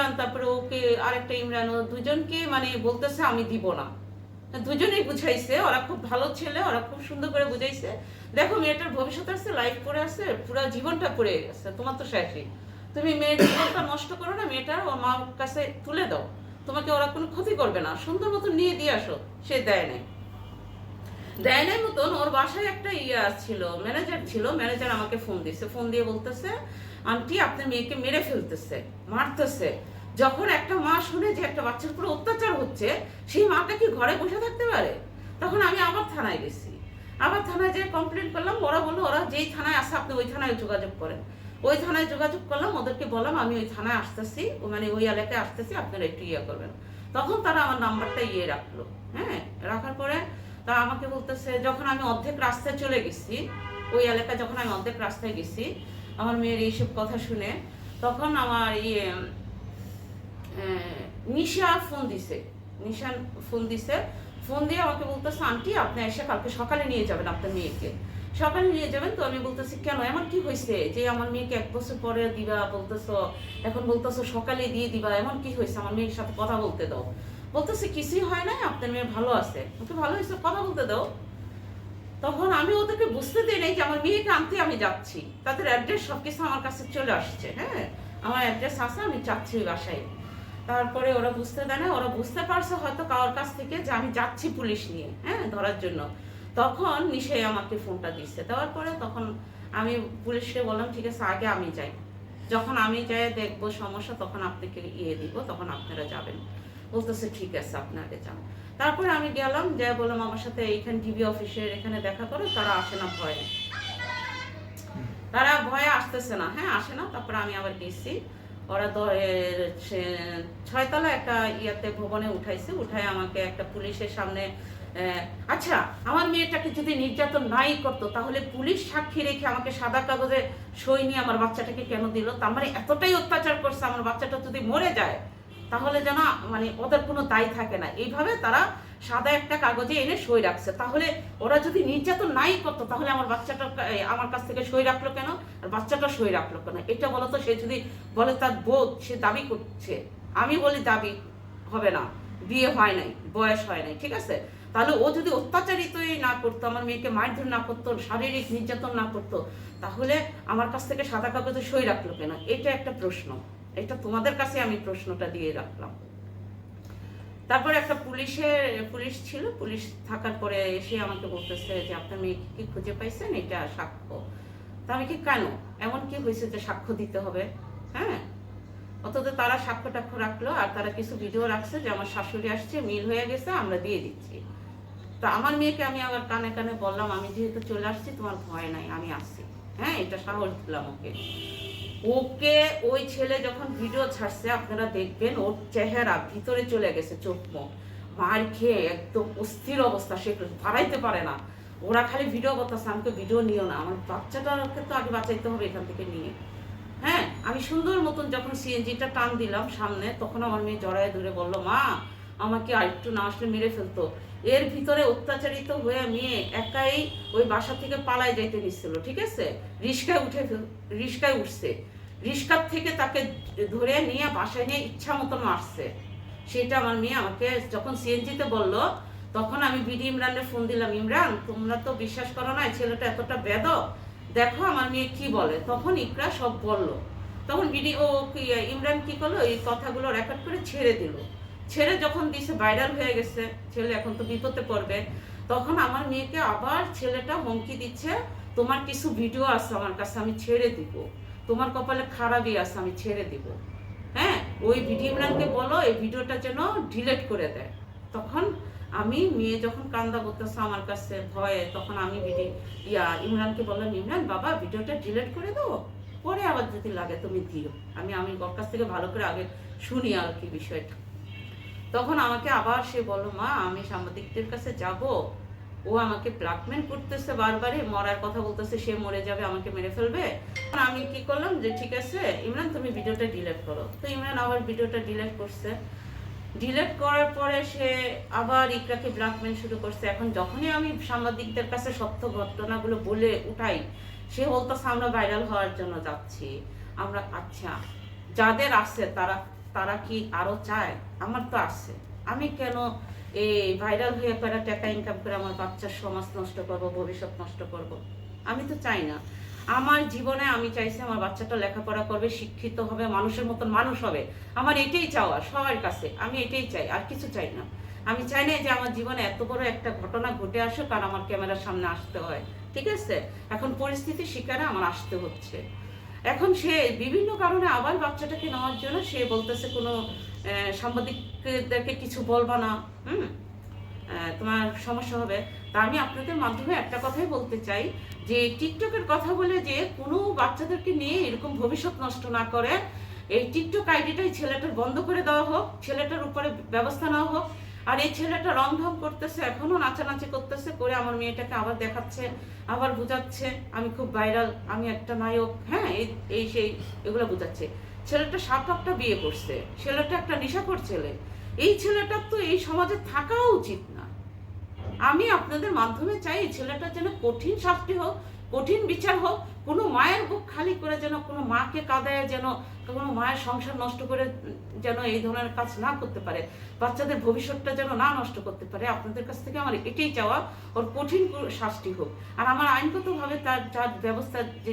ইমরান, তারপরে ওকে আরেকটা ইমরান, ও দুজনকে মানে বলতেছে, আমি দিব না। দুজনেই বুঝাইছে, ওরা খুব ভালো ছেলে, ওরা খুব সুন্দর করে বুঝাইছে। দেখো, মেয়েটার ভবিষ্যৎ আছে লাইফ করে আছে, পুরো জীবনটা পড়ে গেছে, তোমার তো শেষই। তুমি মেয়ের জীবনটা নষ্ট করো না মেয়েটার ওর মার কাছে তুলে দাও। তোমাকে ওরা কোনো ক্ষতি করবে না, সুন্দর মতো নিয়ে দিয়ে আসো, সে দেয় নাই। দেয় নাই মতন ওর বাসায় একটা ইয়া ছিল ম্যানেজার ছিল ম্যানেজার আমাকে ফোন দিছে ফোন দিয়ে বলতেছে আন্টি আপনার মেয়েকে মেরে ফেলতেছে, মারতেছে। যখন একটা মা শুনে যে একটা বাচ্চার উপর অত্যাচার হচ্ছে, সেই মাটা কি ঘরে বসে থাকতে পারে? তখন আমি আবার থানায় গেছি। আবার থানায় যেয়ে কমপ্লেন করলাম, ওরা বলল, ওরা যেই থানায় আসে আপনি ওই থানায় যোগাযোগ করেন। ওই থানায় যোগাযোগ করলাম, ওদেরকে বললাম, আমি ওই থানায় আসতেছি মানে ওই এলাকায় আসতেছি, আপনারা একটু ইয়ে করবেন। তখন তারা আমার নাম্বারটা ইয়ে রাখল হ্যাঁ রাখার পরে তা আমাকে বলতেছে, যখন আমি অর্ধেক রাস্তায় চলে গেছি, ওই এলাকায় যখন আমি অর্ধেক রাস্তায় গেছি, আমার মেয়ের এইসব কথা শুনে, তখন আমার ইয়ে নিশা ফোন দিছে, নিশা ফোন দিছে, ফোন দিয়ে আমাকে বলতেছে, আন্টি, আপনি এসে কালকে সকালে নিয়ে যাবেন আপনার মেয়েকে। সকালে নিয়ে যাবেন তো আমি বলতেছি, কেন? এমন কি হয়েছে যে আমার মেয়েকে এক বছর পরে দিবা বলতেছো, এখন বলতেছো সকালে দিয়ে দিবা, এমন কি হয়েছে আমার মেয়ের সাথে কথা বলতে দাও। বলতেছে, কিছুই হয় নাই, আপনার মেয়ে ভালো আছে। ওকে ভালো হয়েছে, কথা বলতে দাও। তখন আমি ওদেরকে বুঝতে দিই নাই যে আমার মেয়েকে আনতে আমি যাচ্ছি। তাদের অ্যাড্রেস সব কিছু আমার কাছে চলে আসছে হ্যাঁ? আমার অ্যাড্রেস আছে, আমি যাচ্ছি বাসায়। তারপরে ওরা বুঝতে দেয় না, ওরা বুঝতে পারছে হয়তো কারোর কাছ থেকে যে আমি যাচ্ছি পুলিশ নিয়ে হ্যাঁ ধরার জন্য। তখন নিশাই আমাকে ফোনটা দিচ্ছে দেওয়ার পরে তখন আমি পুলিশকে বললাম, ঠিক আছে, আগে আমি যাই। যখন আমি যাই, দেখব সমস্যা, তখন আপনাকে ইয়ে দিব, তখন আপনারা যাবেন। বলতেছে, ঠিক আছে, আপনাকে যান। তারপরে আমি গেলাম যে বললাম, আমার সাথে এইখানে ডিবি অফিসের এখানে দেখা করো, তারা আসে না ভয়ে। তারা ভয়ে আসতেছে না। হ্যাঁ আসে না, তারপরে আমি আবার গেছি। ওরা ছয়তলা একটা ইয়াতে ভবনে উঠাইছে, উঠায় আমাকে একটা পুলিশের সামনে আচ্ছা আমার মেয়েটাকে যদি নির্যাতন নাই করতো, তাহলে পুলিশ সাক্ষী রেখে আমাকে সাদা কাগজে সই নিয়ে আমার বাচ্চাটাকে কেন দিল? তার মানে এতটাই অত্যাচার করছে, আমার বাচ্চাটা যদি মরে যায় তাহলে যেন মানে ওদের কোনো দায় থাকে না। এইভাবে তারা সাদা একটা কাগজে এনে সই রাখছে। তাহলে ওরা যদি নির্যাতন নাই করতো, তাহলে আমার বাচ্চাটা আমার কাছ থেকে সই রাখল কেন? আর বাচ্চাটা সই রাখল কেন? এটা বলতো, সে যদি বলে তার বোধ সে দাবি করছে। আমি বলি দাবি হবে না। বিয়ে হয় নাই, বয়স হয় নাই, ঠিক আছে? তাহলে ও যদি অত্যাচারিতই না করতো, আমার মেয়েকে মারধর না করতো, শারীরিক নির্যাতন না করতো, তাহলে আমার কাছ থেকে সাদা কাগজে সই রাখল কেন? এটা একটা প্রশ্ন। এটা তোমাদের কাছে আমি প্রশ্নটা দিয়ে রাখলাম। তারপরে একটা পুলিশের, পুলিশ ছিল, পুলিশ থাকার পরে এসে আমাকে বলতেছে যে, আপনার মেয়েকে কি খুঁজে পাইছেন? এটা সাক্ষ্য। তা আমি কি, কেন? এমন কি হয়েছে যে সাক্ষ্য দিতে হবে? হ্যাঁ? অথচ তারা সাক্ষ্য টাক্ষ্য রাখল, আর তারা কিছু ভিডিও রাখছে যে, আমার শাশুড়ি আসছে, মিল হয়ে গেছে, আমরা দিয়ে দিচ্ছি। তো আমার মেয়েকে আমি আবার কানে কানে বললাম, আমি যেহেতু চলে আসছি, তোমার ভয় নাই, আমি আসছি। হ্যাঁ? এটা সাহস দিলাম ওকে। ওকে, ওই ছেলে যখন ভিডিও ছাড়ছে, আপনারা দেখবেন ওর চেহারা ভিতরে চলে গেছে, চোখ মুখ। মার খেয়ে একদম অস্থির অবস্থা, সে বাড়াইতে পারে না। ওরা খালি ভিডিও করতেছে, আমাকে ভিডিও নিও না। আমার বাচ্চাটাকে তো আগে বাঁচাইতে হবে এখান থেকে নিয়ে। হ্যাঁ আমি সুন্দর মতন যখন সিএনজিটা টান দিলাম সামনে, তখন আমার মেয়ে জড়ায় ধরে বলল, মা, আমাকে আরেকটু না আসলে মেরে ফেলতো। এর ভিতরে অত্যাচারিত হয়ে মেয়ে একাই ওই বাসা থেকে পালায় যাইতে নিচ্ছিল, ঠিক আছে? রিস্কায় উঠে রিস্কায় উঠছে। রিস্কার থেকে তাকে ধরে নিয়ে বাসায় নিয়ে ইচ্ছা মতন মারছে সেটা আমার মেয়ে আমাকে যখন সিএনজিতে বলল, তখন আমি বিডি ইমরানের ফোন দিলাম, ইমরান, তোমরা তো বিশ্বাস করো না ছেলেটা এতটা বেদ দেখো আমার মেয়ে কি বলে। তখন ইকরা সব বলল। তখন বিডি, ও ইমরান কি করল? এই কথাগুলো রেকর্ড করে ছেড়ে দিল। ছেড়ে যখন দিছে ভাইরাল হয়ে গেছে, ছেলে এখন তো বিপদে পড়বে, তখন আমার মেয়েকে আবার ছেলেটা হুমকি দিচ্ছে, তোমার কিছু ভিডিও আছে আমার কাছে, আমি ছেড়ে দিব। তোমার কপালে খারাপই আছে, আমি ছেড়ে দিব। হ্যাঁ ওই ভিডিও ইমরানকে বলো, এই ভিডিওটা যেন ডিলেট করে দেয়। তখন আমি, মেয়ে যখন কান্দা করতেছে আমার কাছে ভয়ে, তখন আমি ভিডি ইয়া ইমরানকে বললাম, ইমরান বাবা ভিডিওটা ডিলেট করে দাও। পরে আবার যদি লাগে তুমি দিও। আমি আমি কাছ থেকে ভালো করে আগে শুনি আর কি বিষয়টা। তখন আমাকে আবার সে বলো মা, আমি সাংবাদিকদের কাছে যাব। ও আমাকে ব্ল্যাকমেল করতেছে বারবারই, মরার কথা বলতেছে, সে মরে যাবে, আমাকে মেরে ফেলবে। আমি কি করলাম যে, ঠিক আছে, ইমরান, তুমি ভিডিওটা ডিলেট করো। তো ইমরান আবার ভিডিওটা ডিলেট করছে। ডিলেট করার পরে সে আবার ইকরাকে ব্ল্যাকমেল শুরু করছে। এখন যখনই আমি সাংবাদিকদের কাছে সত্য ঘটনাগুলো বলে উঠাই, সে বলতেছে, আমরা ভাইরাল হওয়ার জন্য যাচ্ছি। আমরা আচ্ছা যাদের আছে তারা তারা কি আরও চায়? আমার তো আছে। আমি কেন এই ভাইরাল হয়ে পড়া টাকা ইনকাম করে আমার বাচ্চার সমাজ নষ্ট করব, ভবিষ্যৎ নষ্ট করব? আমি তো চাই না। আমার জীবনে আমি চাইছি আমার বাচ্চাটা লেখাপড়া করবে, শিক্ষিত হবে, মানুষের মতন মানুষ হবে। আমার এটাই চাওয়া সবার কাছে। আমি এটাই চাই, আর কিছু চাই না। আমি চাই না যে আমার জীবনে এত বড় একটা ঘটনা ঘটে আসুক আর আমার ক্যামেরার সামনে আসতে হয়। ঠিক আছে? এখন পরিস্থিতি শিকারে আমার আসতে হচ্ছে। এখন সে বিভিন্ন কারণে আবার বাচ্চাটাকে নেওয়ার জন্য সে বলতেছে কোনো সাংবাদিকদেরকে কিছু বলবা না, হুম? তোমার সমস্যা হবে। তা আমি আপনাদের মাধ্যমে একটা কথাই বলতে চাই যে, টিকটকের কথা বলে যে কোনো বাচ্চাদেরকে নিয়ে এরকম ভবিষ্যৎ নষ্ট না করে, এই টিকটক আইডিটাই ছেলেটার বন্ধ করে দেওয়া হোক, ছেলেটার উপরে ব্যবস্থা নেওয়া হোক আর এই ছেলেটা রং ঢং করতেছে, এখনও নাচানাচি করতেছে করে আমার মেয়েটাকে আবার দেখাচ্ছে, আবার বুঝাচ্ছে, আমি খুব ভাইরাল আমি একটা নায়ক হ্যাঁ এই এই সেই, এগুলো বুঝাচ্ছে। ছেলেটা সাত আটটা বিয়ে করছে, ছেলেটা একটা নেশাখোর ছেলে। এই ছেলেটার তো এই সমাজে থাকাও উচিত না। আমি আপনাদের মাধ্যমে চাই এই ছেলেটার যেন কঠিন শাস্তি হোক কঠিন বিচার হোক, কোনো মায়ের বুক খালি করে যেন, কোনো মাকে কাঁদায় যেন, কোনো মায়ের সংসার নষ্ট করে যেন এই ধরনের কাজ না করতে পারে, বাচ্চাদের ভবিষ্যৎটা যেন না নষ্ট করতে পারে, আপনাদের কাছ থেকে আমার এটাই চাওয়া, ওর কঠিন শাস্তি হোক। আর আমার আইনগতভাবে তার যার ব্যবস্থা যে